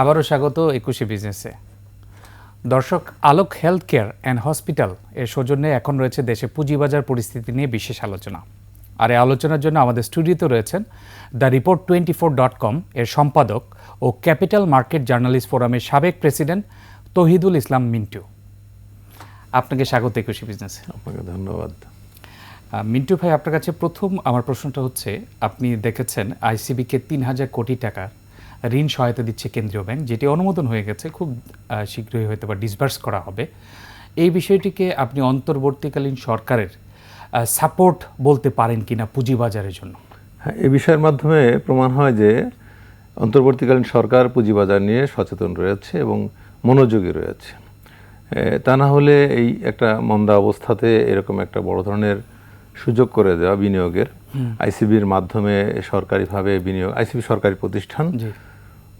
আবারও স্বাগত একুশে বিজনেসে। দর্শক Alok health care and hospital এর সৌজন্যে এখন রয়েছে দেশে পুঁজিবাজার পরিস্থিতি নিয়ে বিশেষ আলোচনা। আর এই আলোচনার জন্য আমাদের স্টুডিওতে রয়েছেন the report twenty four dot com এর সম্পাদক ও ক্যাপিটাল মার্কেট জার্নালিস্ট ফোরামের সাবেক প্রেসিডেন্ট তহিদুল ইসলাম মিন্টু। আপনাকে স্বাগত একুশে বিজনেসে। আপনাকে ধন্যবাদ। মিন্টু ভাই আপনার কাছে প্রথম আমার প্রশ্নটা হচ্ছে আপনি দেখেছেন আইসিবিকে তিন হাজার কোটি টাকার ঋণ সহায়তা দিচ্ছে কেন্দ্রীয় ব্যাংক যেটি অনুমোদন হয়ে গেছে খুব শীঘ্রই হয়তো বা ডিসবার্স করা হবে। এই বিষয়টিকে আপনি অন্তর্বর্তীকালীন সরকারের সাপোর্ট বলতে পারেন কিনা পুঁজিবাজারের জন্য? হ্যাঁ এ বিষয়ের মাধ্যমে প্রমাণ হয় যে অন্তর্বর্তীকালীন সরকার পুঁজিবাজার নিয়ে সচেতন রয়েছে এবং মনোযোগী রয়েছে। তা না হলে এই একটা মন্দা অবস্থাতে এরকম একটা বড় ধরনের সুযোগ করে দেওয়া বিনিয়োগের আইসিবির মাধ্যমে সরকারিভাবে বিনিয়োগ আইসিবি সরকারি প্রতিষ্ঠান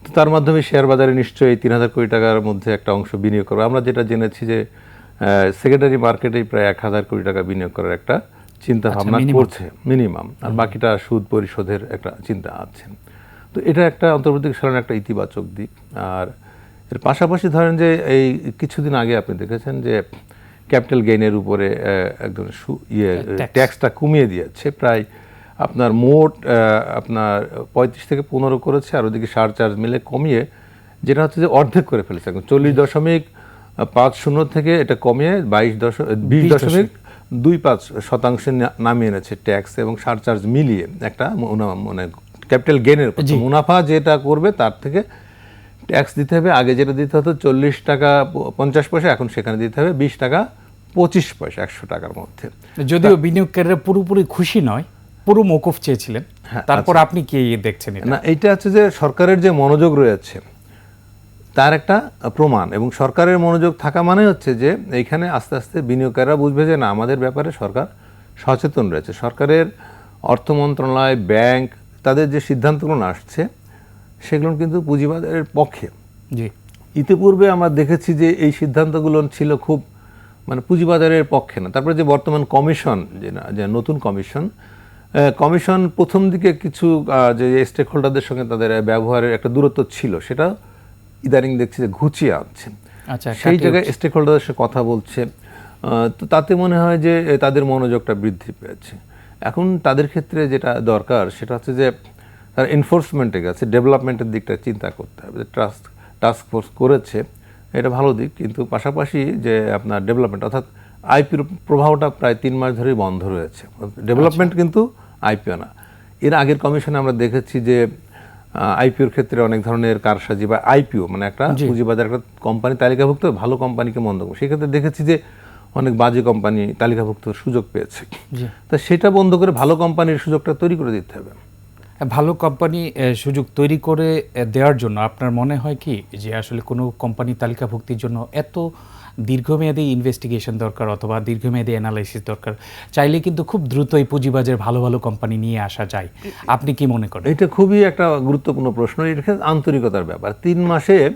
তো তার মাধ্যমে শেয়ার বাজারে নিশ্চয়ই তিন হাজার কোটি টাকার মধ্যে একটা অংশ বিনিয়োগ করবে। আমরা যেটা জেনেছি যে সেকেন্ডারি মার্কেটেই প্রায় এক হাজার কোটি টাকা বিনিয়োগ করার একটা চিন্তা ভাবনা করছে। মিনিমাম আর বাকিটা সুদ পরিশোধের একটা চিন্তা আছে। তো এটা একটা অন্তর্বর্তী সাধারণ একটা ইতিবাচক দিক। আর এর পাশাপাশি ধরেন যে এই কিছুদিন আগে আপনি দেখেছেন যে ক্যাপিটাল গেইনের উপরে একদম ইয়ে ট্যাক্সটা কমিয়ে দিয়েছে। প্রায় আপনার মোট আপনার পঁয়ত্রিশ থেকে পনেরো করেছে আর ওদিকে সার চার্জ মিলে কমিয়ে যেটা হচ্ছে যে অর্ধেক করে ফেলেছে। এখন চল্লিশ দশমিক পাঁচ শূন্য থেকে এটা কমিয়ে বাইশ দশ বিশ দশমিক দুই পাঁচ শতাংশে নামিয়ে এনেছে ট্যাক্স এবং সার চার্জ মিলিয়ে একটা মানে ক্যাপিটাল গেনের মুনাফা যেটা করবে তার থেকে ট্যাক্স দিতে হবে আগে যেটা দিতে হতো চল্লিশ টাকা পঞ্চাশ পয়সা এখন সেখানে দিতে হবে বিশ টাকা পঁচিশ পয়সা একশো টাকার মধ্যে। যদিও বিনিয়োগকারীরা পুরোপুরি খুশি নয় পুরো মৌকুফ চেয়েছিলেন। হ্যাঁ, তারপর আপনি কি দেখছেন না এইটা হচ্ছে যে সরকারের যে মনোযোগ রয়েছে তার একটা প্রমাণ এবং সরকারের মনোযোগ থাকা মানে হচ্ছে যে এইখানে আস্তে আস্তে বিনিয়োগকারীরা বুঝবে যে না আমাদের ব্যাপারে সরকার সচেতন রয়েছে। সরকারের অর্থ মন্ত্রণালয় ব্যাংক তাদের যে সিদ্ধান্তগুলো আসছে সেগুলো কিন্তু পুঁজিবাজারের পক্ষে। জি। ইতিপূর্বে আমরা দেখেছি যে এই সিদ্ধান্তগুলো ছিল খুব মানে পুঁজিবাজারের পক্ষে না। তারপরে যে বর্তমান কমিশন যে নতুন কমিশন কমিশন প্রথম দিকে কিছু যে স্টেক হোল্ডারদের সঙ্গে তাদের ব্যবহারের একটা দূরত্ব ছিল সেটা ইদানিং দেখছি যে ঘুচিয়ে আনছে। আচ্ছা সেই জায়গায় স্টেক হোল্ডারদের সাথে কথা বলছে তো তাতে মনে হয় যে তাদের মনোযোগটা বৃদ্ধি পেয়েছে। এখন তাদের ক্ষেত্রে যেটা দরকার সেটা হচ্ছে যে তারা এনফোর্সমেন্টে গেছে ডেভেলপমেন্টের দিকটা চিন্তা করতে হবে। ট্রাস্ট টাস্ক ফোর্স করেছে এটা ভালো দিক কিন্তু পাশাপাশি যে আপনার ডেভেলপমেন্ট অর্থাৎ আইপির প্রভাবটা প্রায় তিন মাস ধরেই বন্ধ রয়েছে। ডেভেলপমেন্ট কিন্তু আইপিও না। এর আগের কমিশনে আমরা দেখেছি যে আইপিওর ক্ষেত্রে অনেক ধরনের কারসাজি বা আইপিও মানে একটা পুঁজিবাজার একটা কোম্পানি তালিকাভুক্ত ভালো কোম্পানিকে মন্দ করবে। সেক্ষেত্রে দেখেছি যে অনেক বাজে কোম্পানি তালিকাভুক্ত সুযোগ পেয়েছে। তা সেটা বন্ধ করে ভালো কোম্পানির সুযোগটা তৈরি করে দিতে হবে। ভালো কোম্পানি সুযোগ তৈরি করে দেওয়ার জন্য আপনার মনে হয় কি যে আসলে কোনো কোম্পানি তালিকাভুক্তির জন্য এত দীর্ঘমেয়াদী ইনভেস্টিগেশন দরকার অথবা দীর্ঘমেয়াদী অ্যানালাইসিস দরকার। চাইলে কিন্তু খুব দ্রুতই পুঁজিবাজার ভালো ভালো কোম্পানি নিয়ে আসা যায়। আপনি কি মনে করেন? এটা খুবই একটা গুরুত্বপূর্ণ প্রশ্ন। এটা আন্তরিকতার ব্যাপার। তিন মাসে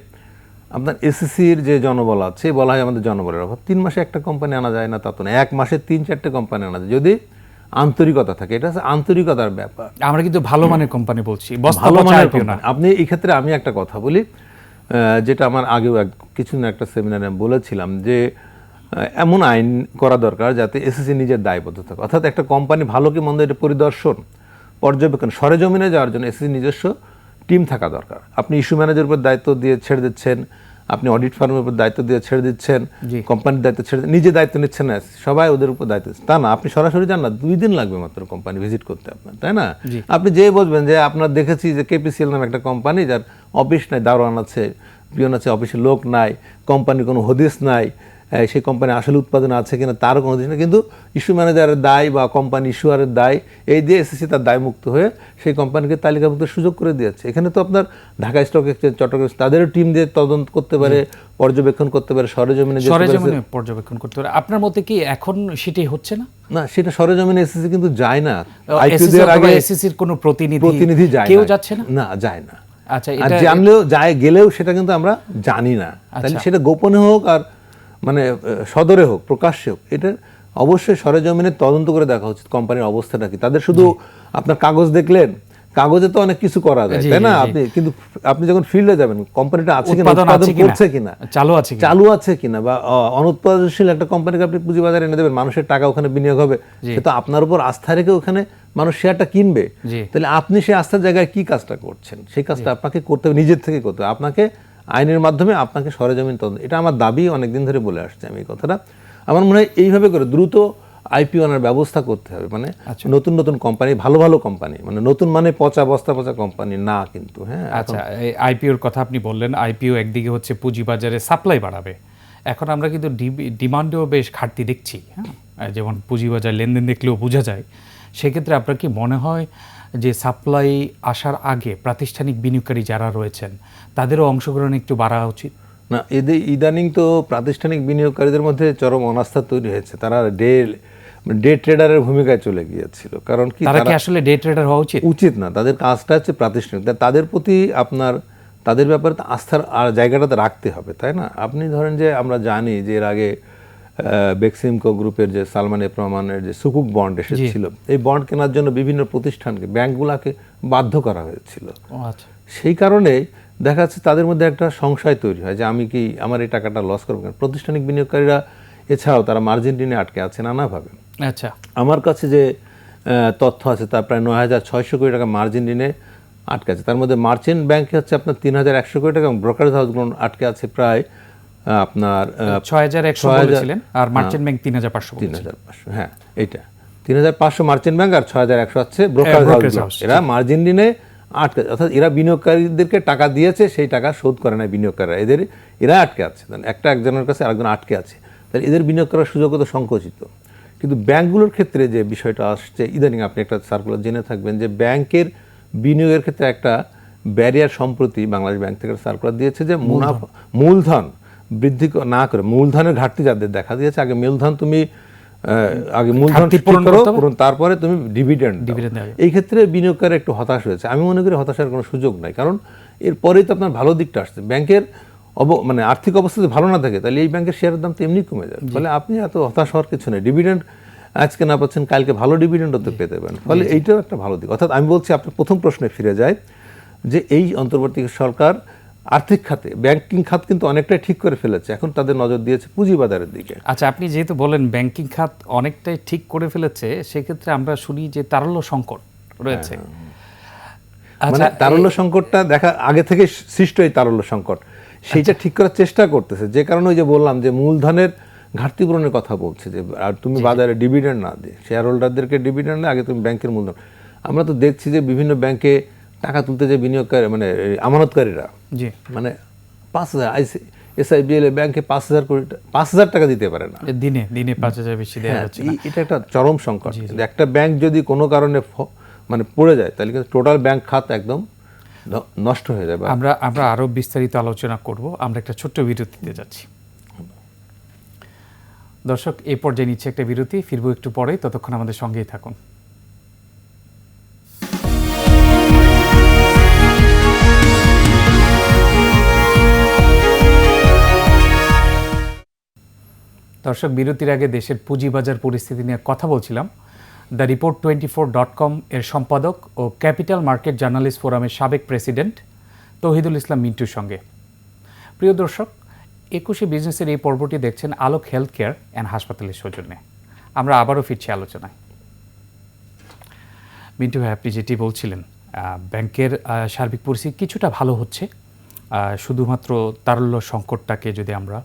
আপনার এসএসসির যে জনবল আছে বলা হয় আমাদের জনবলের অভাব তিন মাসে একটা কোম্পানি আনা যায় না তা তো না। এক মাসে তিন চারটে কোম্পানি আনা যায়। যদি আন্তরিকতা থাকে এটা হচ্ছে আন্তরিকতার ব্যাপার। আমরা কিন্তু ভালো মানের কোম্পানি বলছি। ভালো মানের IPO না। company। আপনি এই ক্ষেত্রে আমি একটা কথা বলি। যেটা আমার আগেও এক কিছুদিন একটা সেমিনারে আমি বলেছিলাম যে এমন আইন করা দরকার যাতে এসএসসি নিজের দায়বদ্ধ থাকে। অর্থাৎ একটা কোম্পানি ভালো কি মন্দ এটা পরিদর্শন, পর্যবেক্ষণ, সরেজমিনে যাওয়ার জন্য এসএসসি নিজস্ব টিম থাকা দরকার। আপনি ইস্যু ম্যানেজার উপর দায়িত্ব দিয়ে ছেড়ে দিচ্ছেন আপনি অডিট ফার্মের উপর দায়িত্ব দিয়ে ছেড়ে দিচ্ছেন কোম্পানির দায়িত্ব ছেড়ে নিজে দায়িত্ব নিচ্ছেন না সবাই ওদের উপর দায়িত্ব। তা না আপনি সরাসরি যান না দুই দিন লাগবে মাত্র কোম্পানি ভিজিট করতে আপনার তাই না? আপনি যে বলবেন যে আপনার দেখেছি যে কেপিসিএল নামে একটা কোম্পানি যার অফিস নাই দারোয়ান আছে পিয়ন আছে অফিসে লোক নাই কোম্পানির কোনো হদিস নাই সেই কোম্পানি আসলে উৎপাদন আছে কিনা তারও কোনো হদিস নেই। কিন্তু ইস্যু ম্যানেজারের দায় বা কোম্পানি ইস্যুয়ারের দায় এই দিয়ে এসএসসি তার দায় মুক্ত হয়ে সেই কোম্পানিকে তালিকাভুক্ত সুযোগ করে দিয়েছে। এখানে তো আপনার ঢাকা স্টক এক্সচেঞ্জ চট্টগ্রাম তাদেরও টিম দিয়ে তদন্ত করতে পারে পর্যবেক্ষণ করতে পারে সরেজমিনে সরেজমিনে পর্যবেক্ষণ করতে পারে। আপনার মতে কি এখন সেটাই হচ্ছে না? না সেটা সরেজমিনে এসএসসি কিন্তু যায় না। আগে এসএসসির কোনো প্রতিনিধি প্রতিনিধি যায় কেউ যাচ্ছে না? না যায় না। আচ্ছা এটা জানলেও যায় গেলেও সেটা কিন্তু আমরা জানি না। তাহলে আচ্ছা। সেটা গোপনে হোক আর মানে সদরে হোক প্রকাশ্যে হোক এটা অবশ্যই সরেজমিনে তদন্ত করে দেখা উচিত কোম্পানির অবস্থাটা কি। তাদের শুধু আপনার কাগজ দেখলেন কাগজে তো অনেক কিছু করা যায় তাই না। আপনি কিন্তু আপনি যখন ফিল্ডে যাবেন কোম্পানিটা আছে কিনা উৎপাদন করছে কিনা চালু আছে চালু আছে কিনা বা অনুৎপাদনশীল একটা কোম্পানিকে আপনি পুঁজিবাজারে এনে দেবেন মানুষের টাকা ওখানে বিনিয়োগ হবে সে তো আপনার উপর আস্থা রেখে ওখানে মানুষ শেয়ারটা কিনবে। তাহলে আপনি সেই আস্থার জায়গায় কি কাজটা করছেন? সেই কাজটা আপনাকে করতে হবে নিজের থেকে করতে হবে। আপনাকে আইনের মাধ্যমে আপনাকে সরেজমিন তদন্ত এটা আমার দাবি অনেকদিন ধরে বলে আসছে আমি এই কথাটা। আমার মনে হয় এইভাবে করে দ্রুত আইপিও আনার ব্যবস্থা করতে হবে মানে নতুন নতুন কোম্পানি ভালো ভালো কোম্পানি মানে নতুন মানে পচা বস্তা পচা কোম্পানি না কিন্তু হ্যাঁ আচ্ছা এই আইপিওর কথা আপনি বললেন আইপিও একদিকে হচ্ছে পুঁজিবাজারে সাপ্লাই বাড়াবে। এখন আমরা কিন্তু ডিমান্ডেও বেশ ঘাটতি দেখছি হ্যাঁ যেমন পুঁজিবাজার লেনদেন দেখলেও বোঝা যায়। সেক্ষেত্রে আপনার কি মনে হয় যে সাপ্লাই আসার আগে প্রাতিষ্ঠানিক বিনিয়োগকারী যারা রয়েছেন তাদেরও অংশগ্রহণ একটু বাড়া উচিত? না এদের ইদানিং তো প্রাতিষ্ঠানিক বিনিয়োগকারীদের মধ্যে চরম অনাস্থা তৈরি হয়েছে। তারা ডে ডে ট্রেডারের ভূমিকায় চলে গিয়েছিল। কারণ কি তারা কি আসলে ডে ট্রেডার হওয়া উচিত? উচিত না। তাদের কাজটা হচ্ছে প্রাতিষ্ঠানিক। তাদের প্রতি আপনার তাদের ব্যাপারে আস্থার আর জায়গাটাতে রাখতে হবে তাই না? আপনি ধরেন যে আমরা জানি যে এর আগে বেক্সিমকো গ্রুপের যে সালমান এফ রহমানের যে সুকুক বন্ড এসেছিল এই বন্ড কেনার জন্য বিভিন্ন প্রতিষ্ঠানকে ব্যাংকগুলোকে বাধ্য করা হয়েছিল। আচ্ছা। সেই কারণে দেখা যাচ্ছে তাদের মধ্যে একটা সংশয় তৈরি হয় যে আমি কি আমার এই টাকাটা লস করব কেন? প্রতিষ্ঠানিক বিনিয়োগকারীরা এছাড়াও তারা মার্জিন ঋণে আটকে আছে নানাভাবে। আচ্ছা। আমার কাছে যে তথ্য আছে তার প্রায় নয় হাজার ছয়শো কোটি টাকা মার্জিন ঋণে আটকে আছে। তার মধ্যে মার্চেন্ট ব্যাংকে হচ্ছে আপনার তিন হাজার একশো কোটি টাকা এবং ব্রোকারেজ হাউসগুলো আটকে আছে প্রায় আপনার ছয় হাজার একশো বলেছিলেন আর মার্চেন্ট ব্যাংক তিন হাজার পাঁচশো তিন হাজার পাঁচশো হ্যাঁ এইটা। তিন হাজার পাঁচশো মার্চেন্ট ব্যাংক আর ছয় হাজার একশো আছে হ্যাঁ, হাউস এরা মার্জিন ঋণে আটকে অর্থাৎ এরা বিনিয়োগকারীদেরকে টাকা দিয়েছে সেই টাকা শোধ করে না বিনিয়োগকারীরা। এদের এরা আটকে আছে। একটা একজনের কাছে আরেকজন আটকে আছে। তাহলে এদের বিনিয়োগ করার সুযোগ তো সংকুচিত। কিন্তু ব্যাংকগুলোর ক্ষেত্রে যে বিষয়টা আসছে ইদানিং আপনি একটা সার্কুলার জেনে থাকবেন যে ব্যাংকের বিনিয়োগের ক্ষেত্রে একটা ব্যারিয়ার সম্প্রতি বাংলাদেশ ব্যাংক থেকে সার্কুলার দিয়েছে যে মুনাফা মূলধন বৃদ্ধি না করে। মূলধনের ঘাটতি যাদের দেখা দিয়েছে আগে মূলধন তুমি আগে মূলধন ঠিক পূরণ করো পূরণ তারপরে তুমি ডিভিডেন্ড। এই ক্ষেত্রে বিনিয়োগকারী একটু হতাশ হয়েছে। আমি মনে করি হতাশার কোনো সুযোগ নাই। কারণ এরপরেই তো আপনার ভালো দিকটা আসছে। ব্যাংকের অব মানে আর্থিক অবস্থা যদি ভালো না থাকে তাহলে এই ব্যাংকের শেয়ারের দাম তো এমনি কমে যাবে। ফলে আপনি এত হতাশ হওয়ার কিছু নেই। ডিভিডেন্ড আজকে না পাচ্ছেন কালকে ভালো ডিভিডেন্ডও তো পেতে পারেন। ফলে এইটাও একটা ভালো দিক। অর্থাৎ আমি বলছি আপনার প্রথম প্রশ্নে ফিরে যায় যে এই অন্তর্বর্তী সরকার আর্থিক খাতে ব্যাংকিং খাত কিন্তু অনেকটাই ঠিক করে ফেলেছে। এখন তাদের নজর দিয়েছে পুঁজিবাজারের দিকে। আচ্ছা আপনি যেহেতু বলেন ব্যাংকিং খাত অনেকটাই ঠিক করে ফেলেছে সেক্ষেত্রে আমরা শুনি যে তারল্য সংকট রয়েছে। মানে আচ্ছা তারল্য সংকটটা দেখা আগে থেকে সৃষ্ট এই তারল্য সংকট। সেইটা ঠিক করার চেষ্টা করতেছে। যে কারণে ওই যে বললাম যে মূলধনের ঘাটতি পূরণের কথা বলছে যে আর তুমি বাজারে ডিভিডেন্ড না দিয়ে শেয়ার হোল্ডারদেরকে ডিভিডেন্ড না আগে তুমি ব্যাংকের মূলধন। আমরা তো দেখছি যে বিভিন্ন ব্যাংকে টাকা তুলতে যে বিনিয়োগকারী মানে আমানতকারীরা জি। মানে পাঁচ হাজার আইসি এসআইবিএল ব্যাংকে পাঁচ হাজার কোটি পাঁচ হাজার টাকা দিতে পারে না। দিনে দিনে পাঁচ হাজার বেশি দেওয়া হ্যাঁ, হচ্ছে এটা একটা চরম সংকট। একটা ব্যাংক যদি কোনো কারণে মানে পড়ে যায় তাহলে কিন্তু টোটাল ব্যাংক খাত একদম নষ্ট হয়ে যাবে। আমরা আমরা আরও বিস্তারিত আলোচনা করব। আমরা একটা ছোট্ট বিরতিতে যাচ্ছি। দর্শক এই পর্যায়ে নিচ্ছে একটা বিরতি। ফিরবো একটু পরে ততক্ষণ আমাদের সঙ্গেই থাকুন। দর্শক, বিরতির আগে দেশের পুঁজিবাজার পরিস্থিতি নিয়ে কথা বলছিলাম। The report twenty four dot com এর সম্পাদক ও ক্যাপিটাল মার্কেট জার্নালিস্ট ফোরামের সাবেক প্রেসিডেন্ট তৌহিদুল ইসলাম মিন্টুর সঙ্গে। প্রিয় দর্শক, একুশে বিজনেসের এই পর্বটি দেখছেন আলোক হেলথ কেয়ার অ্যান্ড হাসপাতালের সৌজন্যে। আমরা আবারও ফিরছি আলোচনায়। মিন্টু ভাই, আপনি যেটি বলছিলেন ব্যাংকের সার্বিক পরিস্থিতি কিছুটা ভালো হচ্ছে। শুধুমাত্র তারল্য সংকটটাকে যদি আমরা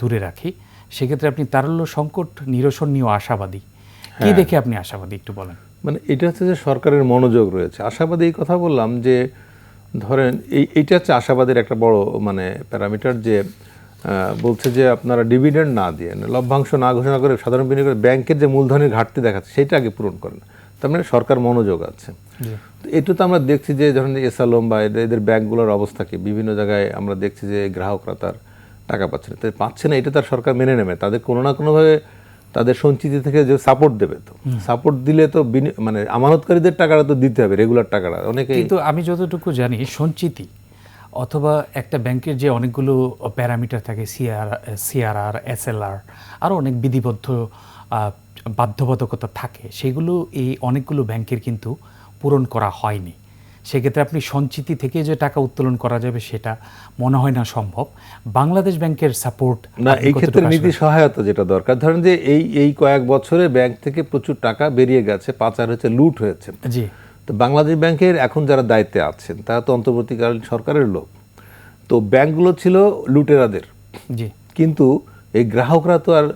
দূরে রাখি সেক্ষেত্রে আপনি তারল্য সংকট নিরসন নিয়েও আশাবাদী। কি দেখে আপনি আশাবাদী একটু বলেন? মানে এটা হচ্ছে যে সরকারের মনোযোগ রয়েছে। আশাবাদী এই কথা বললাম যে ধরেন এই এইটা হচ্ছে আশাবাদের একটা বড় মানে প্যারামিটার যে বলছে যে আপনারা ডিভিডেন্ড না দিয়ে লভ্যাংশ না ঘোষণা করে সাধারণ বিনিয়োগ ব্যাংকের যে মূলধনের ঘাটতি দেখাচ্ছে সেটা আগে পূরণ করেন। তার মানে সরকার মনোযোগ আছে। তো এটা তো আমরা দেখছি যে ধরেন এসালম বা এদের- এদের ব্যাংকগুলোর অবস্থা কি? বিভিন্ন জায়গায় আমরা দেখছি যে গ্রাহকরা তার টাকা পাচ্ছে না। তাই পাচ্ছে না এটা তার সরকার মেনে নেবে। তাদের কোনো না কোনোভাবে তাদের সঞ্চিতি থেকে যে সাপোর্ট দেবে তো। সাপোর্ট দিলে তো মানে আমানতকারীদের টাকাটা তো দিতে হবে রেগুলার টাকাটা। অনেকে কিন্তু আমি যতটুকু জানি সঞ্চিতি অথবা একটা ব্যাংকের যে অনেকগুলো প্যারামিটার থাকে সিআর সিআরআর এসএলআর আরও অনেক বিধিবদ্ধ বাধ্যবাধকতা থাকে সেগুলো এই অনেকগুলো ব্যাংকের কিন্তু পূরণ করা হয়নি। সেক্ষেত্রে আপনি সঞ্চিতি থেকে যে টাকা উত্তোলন করা যাবে সেটা মনে হয় না সম্ভব। বাংলাদেশ ব্যাংকের সাপোর্ট না এই ক্ষেত্রে নীতি সহায়তা যেটা দরকার। ধরেন যে এই এই কয়েক বছরে ব্যাংক থেকে প্রচুর টাকা বেরিয়ে গেছে পাচার হয়েছে লুট হয়েছে। জি। তো বাংলাদেশ ব্যাংকের এখন যারা দায়িত্বে আছেন তারা তো অন্তর্বর্তীকালীন সরকারের লোক। তো ব্যাংকগুলো ছিল লুটেরাদের। জি। কিন্তু এই গ্রাহকরা তো আর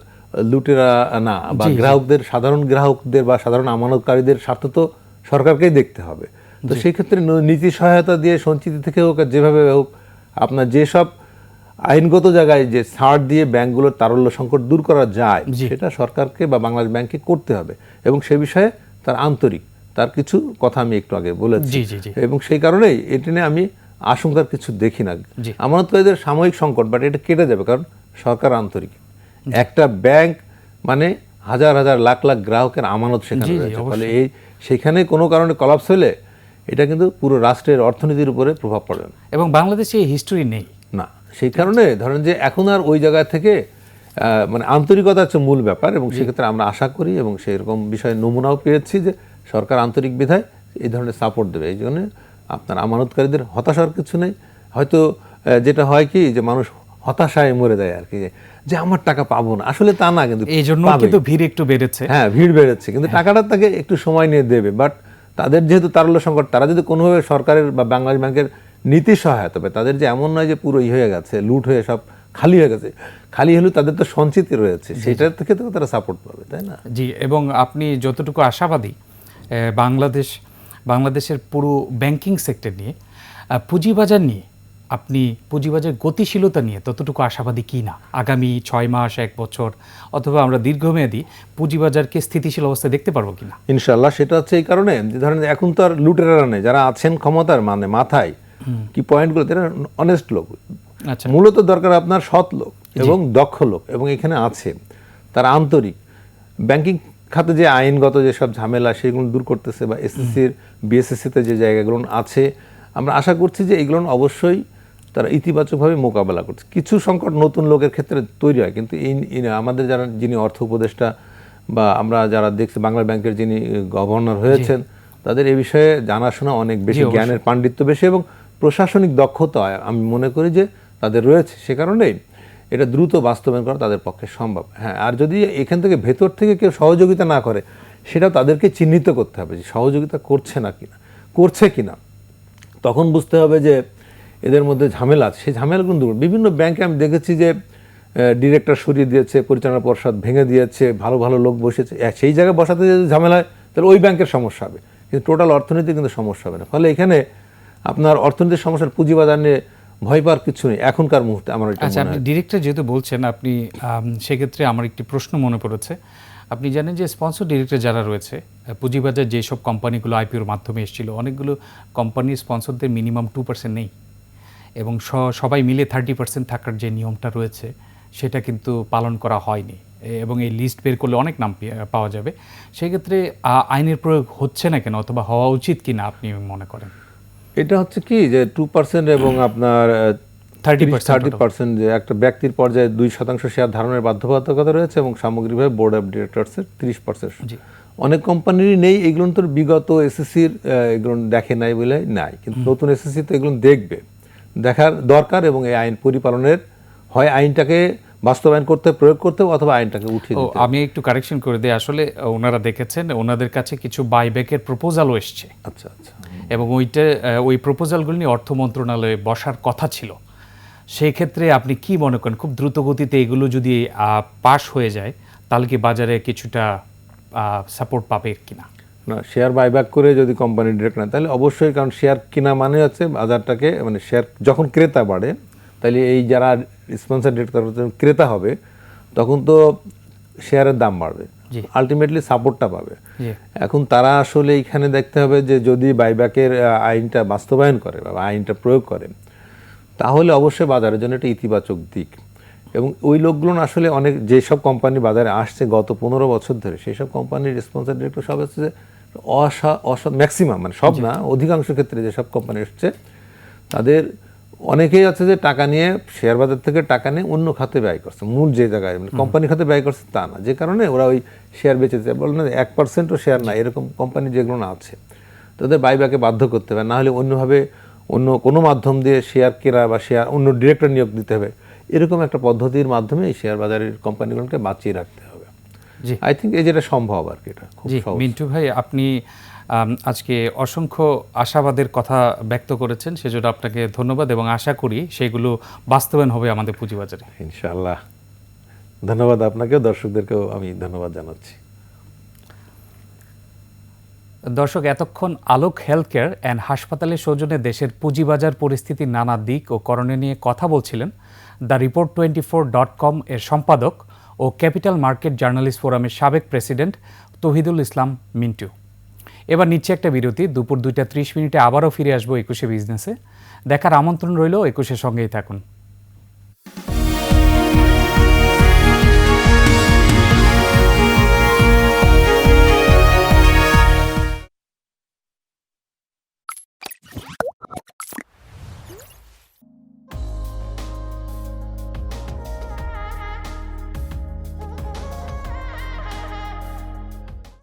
লুটেরা না বা গ্রাহকদের সাধারণ গ্রাহকদের বা সাধারণ আমানতকারীদের স্বার্থ তো সরকারকেই দেখতে হবে। তো সেই ক্ষেত্রে নীতি সহায়তা দিয়ে সঞ্চিতি থেকে হোক আর যেভাবে হোক আপনার যেসব আইনগত জায়গায় যে ছাড় দিয়ে ব্যাংকগুলোর তারল্য সংকট দূর করা যায় সেটা সরকারকে বা বাংলাদেশ ব্যাংককে করতে হবে। এবং সে বিষয়ে তার আন্তরিক তার কিছু কথা আমি একটু আগে বলেছি। এবং সেই কারণেই এটি নিয়ে আমি আশঙ্কার কিছু দেখি না। আমানতকারীদের সাময়িক সংকট বাট এটা কেটে যাবে কারণ সরকার আন্তরিক। একটা ব্যাংক মানে হাজার হাজার লাখ লাখ গ্রাহকের আমানত সেখানে রয়েছে। ফলে এই সেখানে কোনো কারণে কলাপস হলে এটা কিন্তু পুরো রাষ্ট্রের অর্থনীতির উপরে প্রভাব পড়বে না এবং বাংলাদেশে এই হিস্টোরি নেই। না সেই কারণে ধরেন যে এখন আর ওই জায়গা থেকে মানে আন্তরিকতা হচ্ছে মূল ব্যাপার এবং সেক্ষেত্রে আমরা আশা করি এবং সেই রকম বিষয়ে নমুনাও পেয়েছি যে সরকার আন্তরিক বিধায় এই ধরনের সাপোর্ট দেবে। এই জন্য আপনার আমানতকারীদের হতাশার কিছু নেই। হয়তো যেটা হয় কি যে মানুষ হতাশায় মরে যায় আর কি যে- আমার টাকা পাবো না। আসলে তা না কিন্তু এই জন্য। কিন্তু ভিড় একটু বেড়েছে। হ্যাঁ ভিড় বেড়েছে। কিন্তু টাকাটা তাকে একটু সময় নিয়ে দেবে। বাট তাদের যেহেতু তারল্য সংকট তারা যদি কোনোভাবে সরকারের বা বাংলাদেশ ব্যাংকের নীতি সহায়তা পায় তাদের যে এমন নয় যে পুরো ই হয়ে গেছে লুট হয়ে সব খালি হয়ে গেছে খালি হলেও তাদের তো সঞ্চিতি রয়েছে সেটার থেকে তো তারা সাপোর্ট পাবে তাই না? জি এবং আপনি যতটুকু আশাবাদী বাংলাদেশ বাংলাদেশের পুরো ব্যাংকিং সেক্টর নিয়ে পুঁজিবাজার নিয়ে আপনি পুঁজিবাজার গতিশীলতা নিয়ে ততটুকু আশাবাদী কি না? আগামী ছয় মাস এক বছর অথবা আমরা দীর্ঘমেয়াদী পুঁজিবাজারকে স্থিতিশীল অবস্থায় দেখতে পারব কিনা ইনশাল্লাহ সেটা হচ্ছে এই কারণে ধরেন এখন তো আর লুটেরা নেই যারা আছেন ক্ষমতার মানে মাথায় কি পয়েন্টগুলো? তারা অনেস্ট লোক। আচ্ছা। মূলত দরকার আপনার সৎ লোক এবং দক্ষ লোক এবং এখানে আছে তারা আন্তরিক। ব্যাংকিং খাতে যে আইনগত যেসব ঝামেলা সেগুলো দূর করতেছে বা এসএসসির বিএসএসসিতে যে জায়গাগুলো আছে আমরা আশা করছি যে এগুলো অবশ্যই তারা ইতিবাচকভাবে মোকাবেলা করছে। কিছু সংকট নতুন লোকের ক্ষেত্রে তৈরি হয় কিন্তু এই আমাদের যারা যিনি অর্থ উপদেষ্টা বা আমরা যারা দেখছি বাংলা ব্যাংকের যিনি গভর্নর হয়েছেন তাদের এ বিষয়ে জানাশোনা অনেক বেশি জ্ঞানের পাণ্ডিত্য বেশি এবং প্রশাসনিক দক্ষতা আমি মনে করি যে তাদের রয়েছে। সে কারণেই এটা দ্রুত বাস্তবায়ন করা তাদের পক্ষে সম্ভব। হ্যাঁ আর যদি এখান থেকে ভেতর থেকে কেউ সহযোগিতা না করে সেটা তাদেরকে চিহ্নিত করতে হবে যে সহযোগিতা করছে না কিনা করছে কিনা। তখন বুঝতে হবে যে এদের মধ্যে ঝামেলা আছে। সেই ঝামেলাগুলো দূর। বিভিন্ন ব্যাংকে আমি দেখেছি যে ডিরেক্টর সরিয়ে দিয়েছে পরিচালনা পর্ষদ ভেঙে দিয়েছে ভালো ভালো লোক বসেছে। সেই জায়গায় বসাতে যদি ঝামেলা হয় তাহলে ওই ব্যাংকের সমস্যা হবে। কিন্তু টোটাল অর্থনীতি কিন্তু সমস্যা হবে না। ফলে এখানে আপনার অর্থনীতির সমস্যার পুঁজিবাজার নিয়ে ভয় পাওয়ার কিছু নেই। এখনকার মুহূর্তে আমার আচ্ছা আপনি ডিরেক্টর যেহেতু বলছেন আপনি সেক্ষেত্রে আমার একটি প্রশ্ন মনে পড়েছে। আপনি জানেন যে স্পন্সর ডিরেক্টর যারা রয়েছে পুঁজিবাজার যেসব কোম্পানিগুলো আইপিওর মাধ্যমে এসেছিল অনেকগুলো কোম্পানির স্পন্সরদের মিনিমাম টু পার্সেন্ট নেই। এবং সবাই মিলে থার্টি পার্সেন্ট থাকার যে নিয়মটা রয়েছে সেটা কিন্তু পালন করা হয়নি। এবং এই লিস্ট বের করলে অনেক নাম পাওয়া যাবে। সেক্ষেত্রে আইনের প্রয়োগ হচ্ছে না কেন অথবা হওয়া উচিত কিনা আপনি মনে করেন? এটা হচ্ছে কি যে টু পার্সেন্ট এবং আপনার 30% থার্টি পার্সেন্ট যে একটা ব্যক্তির পর্যায়ে দুই শতাংশ শেয়ার ধারণের বাধ্যবাধকতা রয়েছে এবং সামগ্রিকভাবে বোর্ড অফ ডিরেক্টরসের তিরিশ পার্সেন্ট অনেক কোম্পানিরই নেই এগুলো তো বিগত এসএসসির এগুলো দেখে নাই বলে নাই। কিন্তু নতুন এসএসসি তো এগুলো দেখবে। দেখার দরকার এবং এই আইন পরিপালনের হয় আইনটাকে বাস্তবায়ন করতে প্রয়োগ করতে অথবা আইনটাকে উঠিয়ে দিতে। আমি একটু কারেকশন করে দিই। আসলে ওনারা দেখেছেন ওনাদের কাছে কিছু বাইব্যাকের প্রপোজালও এসছে। আচ্ছা আচ্ছা। এবং ওইটা ওই প্রপোজালগুলো নিয়ে অর্থ মন্ত্রণালয়ে বসার কথা ছিল। সেই ক্ষেত্রে আপনি কি মনে করেন খুব দ্রুত গতিতে এগুলো যদি পাশ হয়ে যায় তাহলে কি বাজারে কিছুটা সাপোর্ট পাবে কিনা? না শেয়ার বাইব্যাক করে যদি কোম্পানি ডিরেক্ট নেয় তাহলে অবশ্যই কারণ শেয়ার কিনা মানে হচ্ছে বাজারটাকে মানে শেয়ার যখন ক্রেতা বাড়ে তাহলে এই যারা স্পন্সার ডিরেক্ট ক্রেতা হবে তখন তো শেয়ারের দাম বাড়বে। আলটিমেটলি সাপোর্টটা পাবে। এখন তারা আসলে এইখানে দেখতে হবে যে যদি বাইব্যাকের আইনটা বাস্তবায়ন করে বা আইনটা প্রয়োগ করে তাহলে অবশ্যই বাজারের জন্য একটা ইতিবাচক দিক। এবং ওই লোকগুলো আসলে অনেক যেসব কোম্পানি বাজারে আসছে গত পনেরো বছর ধরে সেই সব কোম্পানির রেসপন্সার ডিরেক্টর সব হচ্ছে যে অসা অসৎ ম্যাক্সিমাম মানে সব না অধিকাংশ ক্ষেত্রে যেসব কোম্পানি এসছে তাদের অনেকেই আছে যে টাকা নিয়ে শেয়ার বাজার থেকে টাকা নিয়ে অন্য খাতে ব্যয় করছে মূল যে জায়গায় মানে কোম্পানি খাতে ব্যয় করছে তা না যে কারণে ওরা ওই শেয়ার বেচেছে। বলে না এক পার্সেন্টও শেয়ার না এরকম কোম্পানি যেগুলো না আছে তাদের বাইব্যাকে বাধ্য করতে হবে। না হলে অন্যভাবে অন্য কোনো মাধ্যম দিয়ে শেয়ার কেনা বা শেয়ার অন্য ডিরেক্টর নিয়োগ দিতে হবে। এরকম একটা পদ্ধতির মাধ্যমে এই শেয়ার বাজারের কোম্পানিগুলোকে বাঁচিয়ে রাখতে হবে। জি। আই থিঙ্ক এই যেটা সম্ভব আর কি এটা খুব জি মিন্টু ভাই আপনি আজকে অসংখ্য আশাবাদের কথা ব্যক্ত করেছেন সেজন্য আপনাকে ধন্যবাদ এবং আশা করি সেগুলো বাস্তবায়ন হবে আমাদের পুঁজিবাজারে। ইনশাআল্লাহ। ধন্যবাদ আপনাকেও দর্শকদেরকেও আমি ধন্যবাদ জানাচ্ছি। দর্শক এতক্ষণ আলোক হেলথ কেয়ার অ্যান্ড হাসপাতালের সৌজন্যে দেশের পুঁজিবাজার পরিস্থিতির নানা দিক ও করণীয় নিয়ে কথা বলছিলেন। The report twenty four dot com এর সম্পাদক ও ক্যাপিটাল মার্কেট জার্নালিস্ট ফোরামের সাবেক প্রেসিডেন্ট তহিদুল ইসলাম মিন্টু। এবার নিচ্ছে একটা বিরতি, দুপুর দুইটা ত্রিশ মিনিটে আবারও ফিরে আসব একুশে বিজনেসে। দেখার আমন্ত্রণ রইল একুশের সঙ্গেই থাকুন।